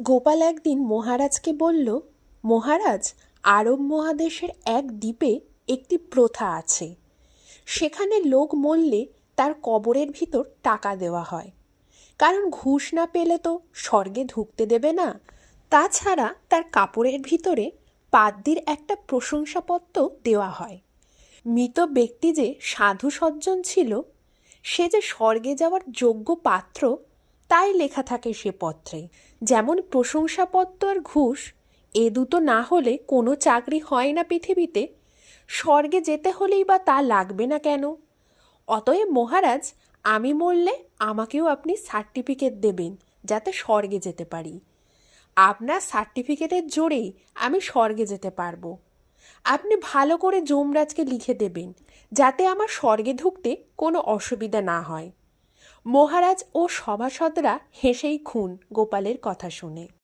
গোপাল একদিন মহারাজকে বলল, মহারাজ, আরব মহাদেশের এক দ্বীপে একটি প্রথা আছে। সেখানে লোক মরলে তার কবরের ভিতর টাকা দেওয়া হয়। কারণ ঘুষ না পেলে তো স্বর্গে ঢুকতে দেবে না। তাছাড়া তার কাপড়ের ভিতরে পাদ্দির একটা প্রশংসাপত্র দেওয়া হয়। মৃত ব্যক্তি যে সাধু সজ্জন ছিল, সে যে স্বর্গে যাওয়ার যোগ্য পাত্র তাই লেখা থাকে সে পত্রে। যেমন প্রশংসাপত্র ঘুষ, এ দুটো না হলে কোনো চাকরি হয় না পৃথিবীতে। স্বর্গে যেতে হলেই বা তা লাগবে না কেন? অতএব মহারাজ, আমি মরলে আমাকেও আপনি সার্টিফিকেট দেবেন, যাতে স্বর্গে যেতে পারি। আপনার সার্টিফিকেটের জোরেই আমি স্বর্গে যেতে পারব। আপনি ভালো করে যমরাজকে লিখে দেবেন, যাতে আমার স্বর্গে ঢুকতে কোনো অসুবিধা না হয়। মহারাজ ও সভাসদরা হেসেই খুন গোপালের কথা শুনে।